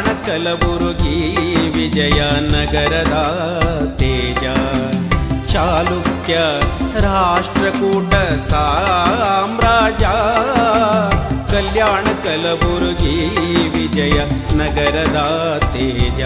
ಕಲ್ಯಾಣ ಕಲಬುರಗಿ ವಿಜಯನಗರದ ತೇಜ ಚಾಲುಕ್ಯ ರಾಷ್ಟ್ರಕೂಟ ಸಾಮ್ರಾಜ್ಯ ಕಲ್ಯಾಣ ಕಲಬುರಗಿ ವಿಜಯ ನಗರದ ತೇಜ